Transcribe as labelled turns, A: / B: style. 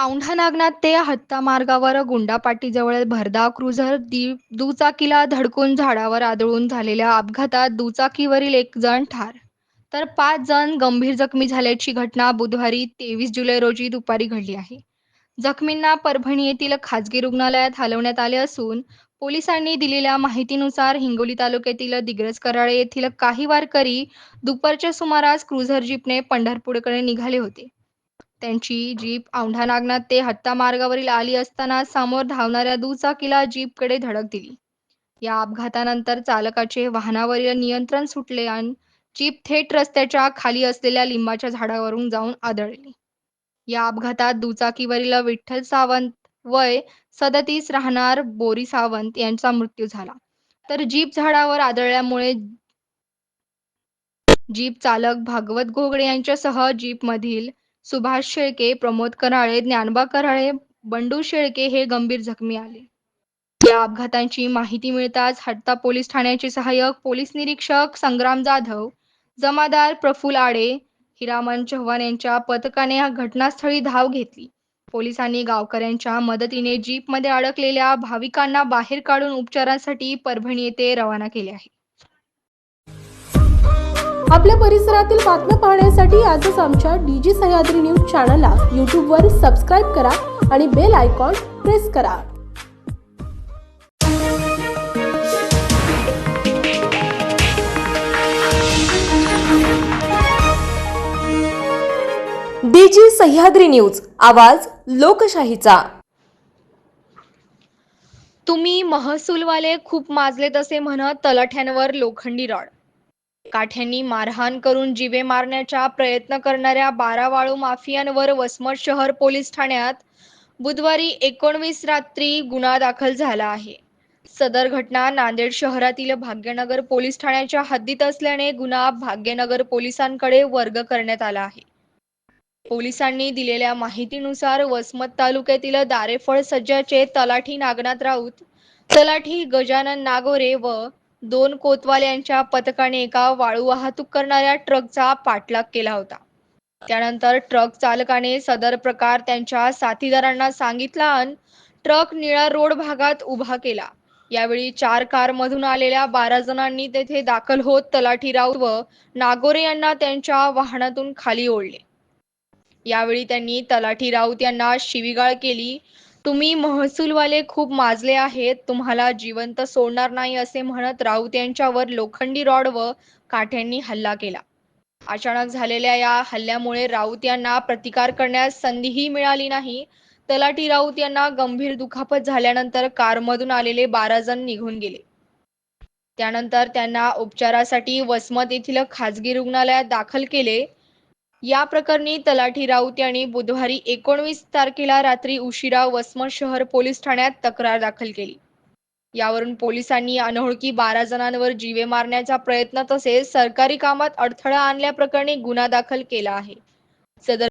A: औंढा नागनाथ ते हत्ता मार्गावर गुंडापाटीजवळ भरदा क्रुझर दी दुचाकीला धडकून झाडावर आदळून झालेल्या अपघातात दुचाकीवरील एक जण ठार. तर पाच जण गंभीर जखमी झाल्याची घटना बुधवारी तेवीस जुलै रोजी दुपारी घडली आहे. जखमींना परभणी येथील खाजगी रुग्णालयात हलवण्यात आले असून पोलिसांनी दिलेल्या माहितीनुसार हिंगोली तालुक्यातील दिग्रज कराळे येथील काही वारकरी दुपारच्या सुमारास क्रुझर जीपने पंढरपूरकडे निघाले होते. त्यांची जीप औंढा नागनाथ ते हत्ता मार्गावरील आली असताना समोर धावणाऱ्या दुचाकीला जीपकडे धडक दिली. या अपघातानंतर चालकाचे वाहनावरील नियंत्रण सुटले आणि जीप थेट रस्त्याच्या खाली असलेल्या लिंबाच्या झाडावरून जाऊन आदळली. या अपघातात दुचाकीवरील विठ्ठल सावंत वय सदतीस राहणार बोरी सावंत यांचा मृत्यू झाला. तर जीप झाडावर आदळल्यामुळे जीप चालक भागवत घोगडे यांच्यासह जीपमधील सुभाष शेळके प्रमोद कराळे ज्ञानबा कराळे बंडू शेळके हे गंभीर जखमी आले. या अपघातांची माहिती मिळताच हट्टा पोलीस ठाण्याचे सहाय्यक पोलीस निरीक्षक संग्राम जाधव जमादार प्रफुल आडे हिरामन चव्हाण यांच्या पथकाने घटनास्थळी धाव घेतली. पोलिसांनी गावकऱ्यांच्या मदतीने जीपमध्ये अडकलेल्या भाविकांना बाहेर काढून उपचारांसाठी परभणी येथे रवाना केले आहे.
B: आपल्या परिसरातील बातम्या पाहण्यासाठी आजच आमच्या डीजी सह्याद्री न्यूज चॅनलला यूट्यूबवर सबस्क्राईब करा आणि बेल आयकॉन प्रेस करा.
C: डीजी सह्याद्री न्यूज आवाज लोकशाहीचा.
A: तुम्ही महसूलवाले खूप माजलेत असे म्हणत तलाठ्यांवर लोखंडी रॉड. काठ्यांनी मारहाण करून जिवे मारण्याचा प्रयत्न करणाऱ्या बारा वाळू माफियांवर वसमत शहर पोलीस ठाण्यात बुधवारी एकोणवीस रात्री गुन्हा दाखल झाला आहे. सदर घटना नांदेड शहरातील भाग्यनगर पोलीस ठाण्याच्या हद्दीत असल्याने गुन्हा भाग्यनगर पोलिसांकडे वर्ग करण्यात आला आहे. पोलिसांनी दिलेल्या माहितीनुसार वसमत तालुक्यातील दारेफळ सज्जाचे तलाठी नागनाथ राऊत तलाठी गजानन नागोरे व दोन कोतवाल यांच्या पथकाने एका वाळू वाहतूक करणाऱ्या ट्रकचा पाठलाग केला होता. त्यानंतर ट्रक चालकाने सदर प्रकार त्यांच्या साथीदारांना सांगितला आणि ट्रक निळा रोड भागात उभा केला. यावेळी चार कार मधून आलेल्या बारा जणांनी तेथे दाखल होत तलाठी राऊत व नागोरे यांना त्यांच्या वाहनातून खाली ओढले. यावेळी त्यांनी तलाठी राऊत यांना शिवीगाळ केली. तुम्ही महसूलवाले खूप माजले आहेत. तुम्हाला जिवंत सोडणार नाही असे म्हणत राऊत यांच्यावर लोखंडी रॉड व काठ्यांनी हल्ला केला. अचानक झालेल्या या हल्ल्यामुळे राऊत यांना प्रतिकार करण्यास संधीही मिळाली नाही. तलाठी राऊत यांना गंभीर दुखापत झाल्यानंतर कारमधून आलेले बारा जण निघून गेले. त्यानंतर त्यांना उपचारासाठी वसमत येथील खाजगी रुग्णालयात दाखल केले. या प्रकरणी तलाठी राऊत यांनी बुधवारी एकोणवीस तारखेला रात्री उशिरा वसमत शहर पोलीस ठाण्यात तक्रार दाखल केली. यावरून पोलिसांनी अनोळखी बारा जणांवर जीवे मारण्याचा प्रयत्न तसेच सरकारी कामात अडथळा आणल्याप्रकरणी गुन्हा दाखल केला आहे. सदर